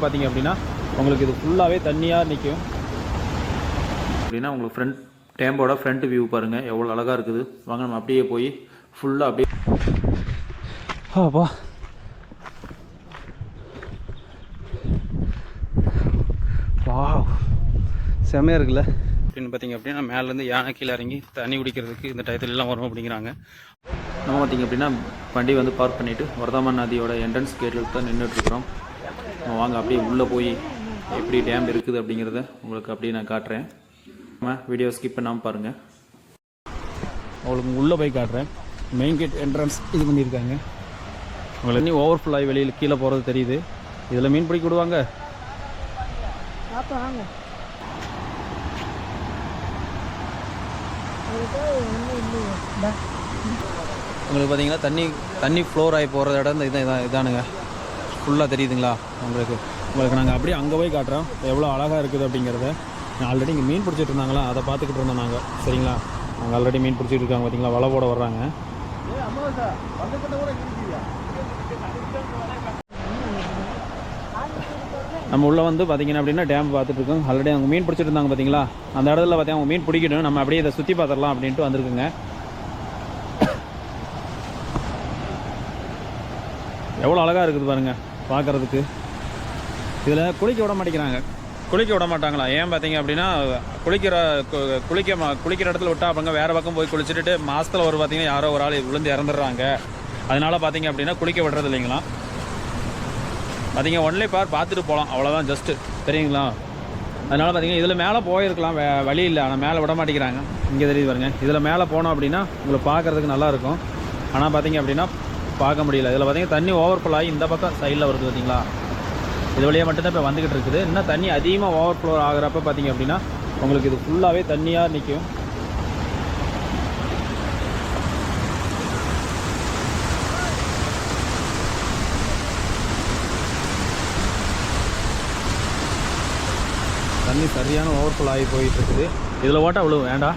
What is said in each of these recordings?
பார்த்தீங்க அப்படின்னா உங்களுக்கு இது ஃபுல்லாகவே தண்ணியாக நிற்கும் அப்படின்னா உங்களுக்கு ஃப்ரண்ட் டேம்போட ஃப்ரண்ட் வியூ பாருங்கள் எவ்வளோ அழகாக இருக்குது. வாங்க நம்ம அப்படியே போய் ஃபுல்லாக அப்படியே அப்பா வா செம்மையாக இருக்குல்ல? அப்படின்னு பார்த்தீங்க அப்படின்னா மேலேருந்து யானை கீழே இறங்கி தண்ணி குடிக்கிறதுக்கு இந்த டயத்துல எல்லாம் வரும் அப்படிங்கிறாங்க. நம்ம பார்த்தீங்க அப்படின்னா வண்டி வந்து பார்க் பண்ணிவிட்டு வர்தமான் நதியோட என்ட்ரன்ஸ் கேட்டில் தான் நின்றுட்டுருக்குறோம் வாங்க அப்படியே உள்ளே போய் எப்படி டேம் இருக்குது அப்படிங்கிறத உங்களுக்கு அப்படியே நான் காட்டுறேன். நம்ம வீடியோ ஸ்கிப் பண்ணாமல் பாருங்கள் உங்களுக்கு உள்ளே போய் காட்டுறேன். மெயின் கேட் என்ட்ரன்ஸ் இது பண்ணியிருக்காங்க. உங்களுக்கு இன்னும் ஓவர்ஃபுல் ஆகி வெளியில் கீழே போகிறது தெரியுது. இதில் மீன் பிடிக்க விடுவாங்க. உங்களுக்கு பார்த்தீங்கன்னா தண்ணி தண்ணி ஃப்ளோர் ஆகி போகிற இடம் இந்த இதான் இதான் இதானுங்க. ஃபுல்லாக தெரியுதுங்களா? உங்களுக்கு உங்களுக்கு நாங்கள் அப்படியே அங்கே போய் காட்டுறோம். எவ்வளோ அழகாக இருக்குது அப்படிங்கிறத. ஆல்ரெடி இங்கே மீன் பிடிச்சிட்டு இருந்தாங்களா? அதை பார்த்துக்கிட்டு இருந்தோம் நாங்கள் சரிங்களா? நாங்கள் ஆல்ரெடி மீன் பிடிச்சிட்டு இருக்காங்க பார்த்தீங்களா வலை போட வர்றாங்க. நம்ம உள்ளே வந்து பார்த்தீங்கன்னா அப்படின்னா டேம் பார்த்துட்டு இருக்கோம். ஆல்ரெடி அவங்க மீன் பிடிச்சிட்டு இருந்தாங்க பார்த்தீங்களா அந்த இடத்துல பார்த்தீங்கன்னா அவங்க மீன் பிடிக்கணும் நம்ம அப்படியே இதை சுற்றி பார்த்துடலாம் அப்படின்ட்டு வந்திருக்குங்க. எவ்வளோ அழகாக இருக்குது பாருங்கள் பார்க்குறதுக்கு. இதில் குளிக்க விட மாட்டேங்கிறாங்க. குளிக்க விட மாட்டாங்களா? ஏன் பார்த்தீங்க அப்படின்னா குளிக்கிற கு- குளிக்க மா- குளிக்கிற இடத்துல விட்டா அவங்க வேறு பக்கம் போய் குளிச்சுட்டு மாதத்தில் ஒரு பார்த்தீங்கன்னா யாரோ ஒரு ஆள் விழுந்து இறந்துடுறாங்க. அதனால் பார்த்தீங்க அப்படின்னா குளிக்க விடுறது இல்லைங்களா? பார்த்தீங்க ஒன்லி பார் பார்த்துட்டு போகலாம். அவ்வளோதான் ஜஸ்ட்டு தெரியுங்களா? அதனால் பார்த்தீங்கன்னா இதில் மேலே போயிருக்கலாம். வே வழி இல்லை. ஆனால் மேலே விட மாட்டேங்கிறாங்க. இங்கே தெரியுது பாருங்க. இதில் மேலே போனோம் அப்படின்னா உங்களை பார்க்குறதுக்கு நல்லா இருக்கும். ஆனால் பார்த்தீங்க அப்படின்னா பார்க்க முடியல. இதில் பார்த்தீங்கன்னா தண்ணி ஓவர் ஆகி இந்த பக்கம் சைடில் வருது பார்த்தீங்களா இது வழியாக மட்டும்தான் இப்போ வந்துக்கிட்டு இருக்குது. இன்னும் தண்ணி அதிகமாக ஓவர்ஃப்ளோ ஆகுறப்ப பார்த்தீங்க அப்படின்னா உங்களுக்கு இது ஃபுல்லாகவே தண்ணியாக நிற்கும் தண்ணி சரியான ஓவர்ஃபுல் ஆகி போயிட்டு இருக்குது. இதில் ஓட்டா அவ்வளோ வேண்டாம்.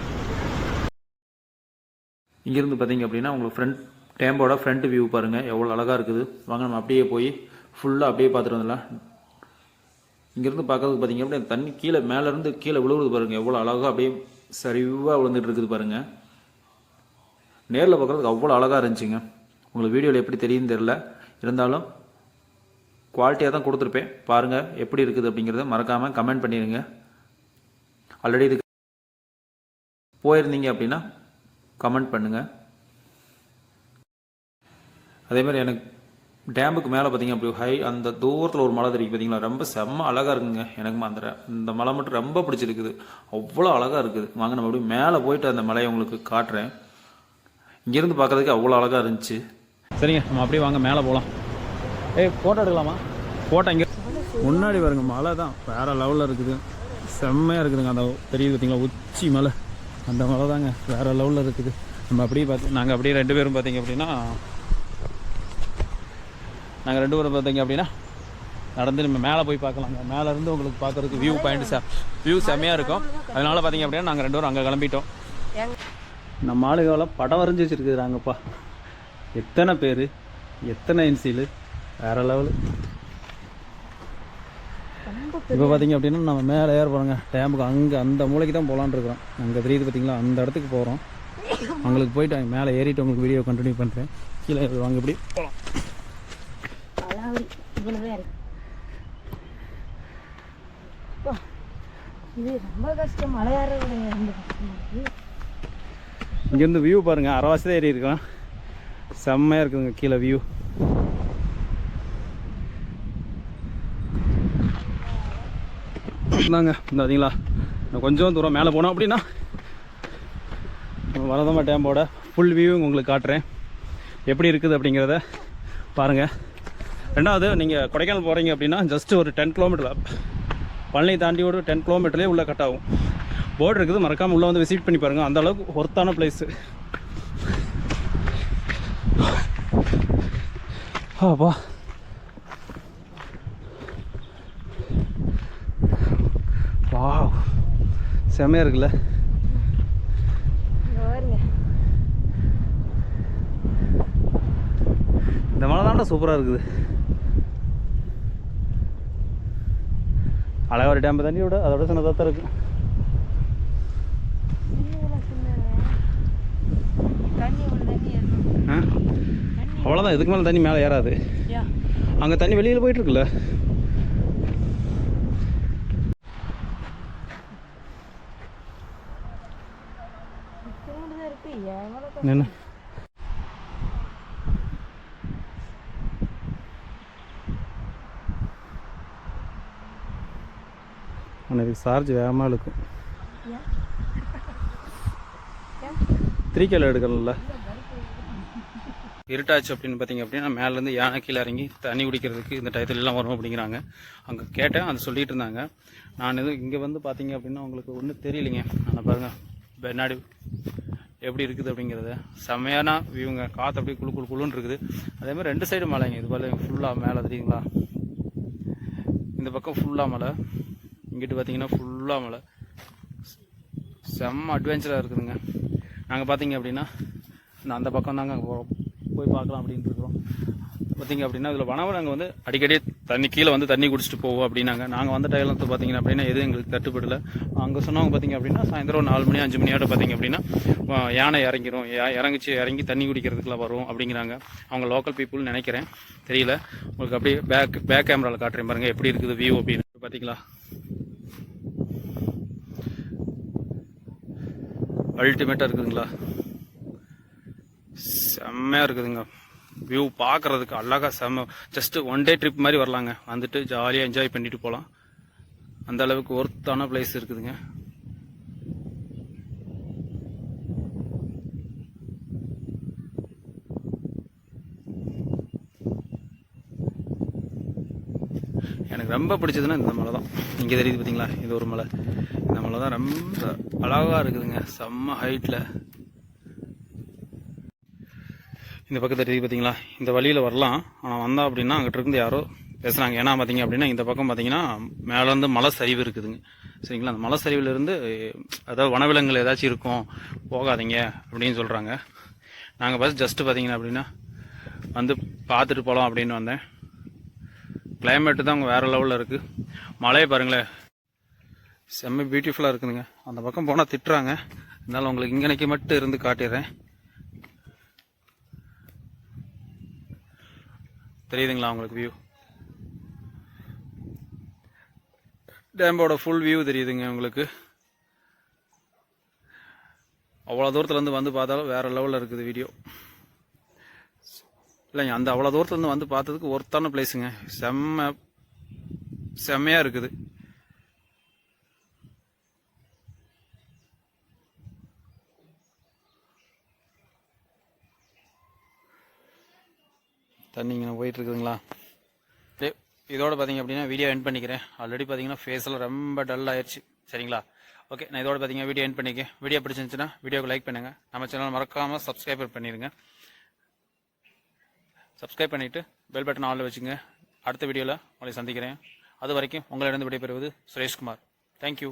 இங்கேருந்து பார்த்தீங்க அப்படின்னா உங்களுக்கு ஃப்ரண்ட் டேம்போட ஃப்ரண்ட் வியூ பாருங்கள் எவ்வளோ அழகாக இருக்குது. வாங்க நம்ம அப்படியே போய் ஃபுல்லாக அப்படியே பார்த்துட்டு வந்துடலாம். இங்கேருந்து பார்க்கறதுக்கு பார்த்தீங்க அப்படியே தண்ணி கீழே மேலேருந்து கீழே விழுவுறது பாருங்கள் எவ்வளோ அழகாக அப்படியே சரிவாக விழுந்துட்டு இருக்குது பாருங்கள் நேரில் பார்க்குறதுக்கு அவ்வளோ அழகாக இருந்துச்சுங்க. உங்களுக்கு வீடியோவில் எப்படி தெரியும் தெரில இருந்தாலும் குவாலிட்டியாக தான் கொடுத்துருப்பேன். பாருங்கள் எப்படி இருக்குது அப்படிங்கிறத மறக்காமல் கமெண்ட் பண்ணிடுங்க ஆல்ரெடி இதுக்கு போயிருந்தீங்க அப்படின்னா கமெண்ட் பண்ணுங்கள் அதே மாதிரி எனக்கு டேமுக்கு மேலே பார்த்தீங்க அப்படி ஹை அந்த தூரத்தில் ஒரு மலை தெரியும் பார்த்தீங்களா ரொம்ப செம்ம அழகாக இருக்குங்க. எனக்கு அந்த இந்த மலை மட்டும் ரொம்ப பிடிச்சிருக்குது. அவ்வளோ அழகாக இருக்குது. வாங்க நம்ம அப்படியே மேலே போயிட்டு அந்த மலையை உங்களுக்கு காட்டுறேன். இங்கேருந்து பார்க்குறதுக்கு அவ்வளோ அழகாக இருந்துச்சு. சரிங்க நம்ம அப்படியே வாங்க மேலே போகலாம் ஏய் ஃபோட்டோ எடுக்கலாமா? ஃபோட்டோ இங்கே முன்னாடி பாருங்க மலை தான். வேறு லெவலில் இருக்குது. செம்மையாக இருக்குதுங்க. அந்த தெரியுது பார்த்தீங்களா உச்சி மலை. அந்த மலை தாங்க வேறு லெவலில் இருக்குது. நம்ம அப்படியே பார்த்து நாங்கள் அப்படியே ரெண்டு பேரும் பார்த்தீங்க அப்படின்னா நாங்கள் ரெண்டு பேரும் பார்த்தீங்க அப்படின்னா நடந்து நம்ம மேலே போய் பார்க்கலாங்க மேலே இருந்து உங்களுக்கு பார்க்கறதுக்கு வியூ பாயிண்ட் ச வியூ செம்மையாக இருக்கும். அதனால பார்த்தீங்க அப்படின்னா நாங்கள் ரெண்டு பேரும் அங்கே கிளம்பிட்டோம். நம்ம ஆளுகளை படம் வரைஞ்சி வச்சுருக்குறாங்கப்பா. எத்தனை பேர்? எத்தனை இன்சிலு வேறு லெவலு இப்போ பார்த்தீங்க அப்படின்னா நம்ம மேலே ஏற போகிறோங்க டேமுக்கு அங்கே அந்த மூலைக்கு தான் போகலான்னு இருக்கிறோம். அங்கே தெரியுது பார்த்தீங்களா? அந்த இடத்துக்கு போகிறோம் அவங்களுக்கு போயிட்டு மேலே ஏறிட்டு உங்களுக்கு வீடியோ கண்டினியூ பண்ணுறேன் கீழே வாங்க இப்படி போகலாம் இது ரொம்ப கஷ்டம். மலையாறது ரொம்ப இங்கேருந்து வியூ பாருங்கள் அரைவாசி தான் ஏறி இருக்கோம். செம்மையாக இருக்குதுங்க கீழே வியூ இந்தாங்க இந்த பார்த்தீங்களா இன்னும் கொஞ்சம் தூரம் மேலே போனோம் அப்படின்னா வரதமா டேம்போட ஃபுல் வியூ உங்களுக்கு காட்டுறேன். எப்படி இருக்குது அப்படிங்கிறத பாருங்கள் ரெண்டாவது நீங்கள் கொடைக்கானல் போகிறீங்க அப்படின்னா ஜஸ்ட் ஒரு டென் கிலோமீட்டர் பழனி தாண்டி ஒரு டென் கிலோமீட்டர்லேயே உள்ளே கட் ஆகும். போர்டு இருக்குது மறக்காமல் உள்ளே வந்து விசிட் பண்ணி பாருங்கள் அந்த அளவுக்கு ஒர்த்தான பிளேஸு அப்பா வாவ். செம்மையாக இருக்குல்ல? இந்த மலை தாண்டா சூப்பராக இருக்குது. அழகாரி டேம் தண்ணி விட அதோட சின்னதாக தான் இருக்குது ஒரு அவ்வளோதான் இதுக்கு மேலே தண்ணி மேலே ஏறாது. அங்கே தண்ணி வெளியில் போயிட்டுருக்குல்ல இத்தனோண்டு என்ன எனக்கு சார்ஜ் வேகமாக இழுக்கும் த்ரீ கேல எடுக்கணும்ல. இருட்டாச்சு அப்படின்னு பார்த்தீங்க அப்படின்னா மேலேருந்து யானை கீழே இறங்கி தண்ணி குடிக்கிறதுக்கு இந்த டயத்துல எல்லாம் வரும் அப்படிங்கிறாங்க. அங்கே கேட்டேன் அது சொல்லிட்டு இருந்தாங்க. நான் எதுவும் இங்கே வந்து பார்த்தீங்க அப்படின்னா உங்களுக்கு ஒன்றும் தெரியலைங்க. ஆனால் பாருங்கள் பின்னாடி எப்படி இருக்குது அப்படிங்கிறத. செம்மையான வியூங்க காற்று அப்படியே குளு குளு குளுன்னு இருக்குது. அதே மாதிரி ரெண்டு சைடு மலைங்க. இது போல ஃபுல்லாக மேலே தெரியுங்களா? இந்த பக்கம் ஃபுல்லாக மலை. இங்கிட்டு பார்த்தீங்கன்னா ஃபுல்லாக மலை செம்ம அட்வென்ச்சராக இருக்குதுங்க. நாங்கள் பார்த்தீங்க அப்படின்னா அந்த பக்கம் தாங்க போகிறோம் போய் பார்க்கலாம் அப்படின்ட்டு இருக்கிறோம். பார்த்தீங்க அப்படின்னா இதில் வனவரங்க வந்து அடிக்கடி தண்ணி கீழே வந்து தண்ணி குடிச்சிட்டு போவோம் அப்படின்னாங்க. நாங்கள் வந்த டைலத்தில் பார்த்தீங்கன்னா அப்படின்னா எதுவும் எங்களுக்கு தட்டுப்படல. அங்கே சொன்னவங்க பார்த்தீங்க அப்படின்னா சாயந்தரம் நாலு மணி அஞ்சு மணியோட பார்த்தீங்க அப்படின்னா யானை இறங்கிரும். யா- இறங்கிச்சு இறங்கி தண்ணி குடிக்கிறதுக்குலாம் வரும் அப்படிங்கிறாங்க. அவங்க லோக்கல் பீப்புள் நினைக்கிறேன். தெரியல. உங்களுக்கு அப்படியே பேக் பேக் கேமராவில் காட்டுறேன் பாருங்கள் எப்படி இருக்குது வியூ அப்படின்னு. பார்த்தீங்களா அல்டிமேட்டாக இருக்குதுங்களா? செம்மையாக இருக்குதுங்க. வியூ பார்க்குறதுக்கு அழகாக செம்ம ஜஸ்ட்டு ஒன் டே ட்ரிப் மாதிரி வரலாங்க. வந்துட்டு ஜாலியாக என்ஜாய் பண்ணிட்டு போகலாம் அந்த அளவுக்கு ஒர்த்தான பிளேஸ் இருக்குதுங்க. எனக்கு ரொம்ப பிடிச்சதுன்னா இந்த மலை தான். இங்கே தெரியுது பார்த்தீங்களா இது ஒரு மலை. இந்த மலை தான் ரொம்ப அழகாக இருக்குதுங்க. செம்ம ஹைட்டில் இந்த பக்கம் தெரியுது பார்த்தீங்களா இந்த வழியில் வரலாம். ஆனால் வந்தா அப்படின்னா அங்கிட்ட இருந்து யாரோ பேசுகிறாங்க ஏன்னா பார்த்தீங்க அப்படின்னா இந்த பக்கம் பார்த்தீங்கன்னா மேலேருந்து மலை சரிவு இருக்குதுங்க. சரிங்களா? அந்த மலை சரிவிலிருந்து அதாவது வனவிலங்குகள் ஏதாச்சும் இருக்கும் போகாதீங்க அப்படின்னு சொல்கிறாங்க நாங்கள் பஸ் ஜஸ்ட்டு பார்த்தீங்கன்னா அப்படின்னா வந்து பார்த்துட்டு போகலாம் அப்படின்னு வந்தேன். கிளைமேட்டு தான் அங்கே வேறு லெவலில் இருக்குது மழையை பாருங்களேன். செம்ம பியூட்டிஃபுல்லாக இருக்குதுங்க. அந்த பக்கம் போனால் திட்டுறாங்க. இருந்தாலும் உங்களுக்கு இங்கனைக்கு மட்டும் இருந்து காட்டிடுறேன். தெரியுதுங்களா உங்களுக்கு வியூ டேம்போட ஃபுல் வியூ தெரியுதுங்க உங்களுக்கு. அவ்வளோ தூரத்துலேருந்து வந்து பார்த்தாலும் வேறு லெவலில் இருக்குது வீடியோ இல்லைங்க அந்த அவ்வளோ தூரத்துலேருந்து வந்து பார்த்ததுக்கு ஒர்த்தான பிளேஸுங்க செம்ம செம்மையாக இருக்குது. தண்ணிங்க போயிட்டுருக்குதுங்களா இருக்குதுங்களா? இதோட பார்த்தீங்க அப்படின்னா வீடியோ எண்ட் பண்ணிக்கிறேன். ஆல்ரெடி பார்த்தீங்கன்னா ஃபேஸில் ரொம்ப டல் ஆயிடுச்சு சரிங்களா? ஓகே நான் இதோட பார்த்தீங்கன்னா வீடியோ எண்ட் பண்ணிக்கேன் வீடியோ பிடிச்சிருந்துச்சுன்னா வீடியோக்கு லைக் பண்ணுங்கள் நம்ம சேனல் மறக்காமல் சப்ஸ்கிரைபர் பண்ணிடுங்க சப்ஸ்கிரைப் பண்ணிவிட்டு பெல் பட்டன் ஆளில் வச்சுங்க. அடுத்த வீடியோவில் உங்களை சந்திக்கிறேன். அது வரைக்கும் உங்களிடம் விடைபெறுவது சுரேஷ்குமார். தேங்க்யூ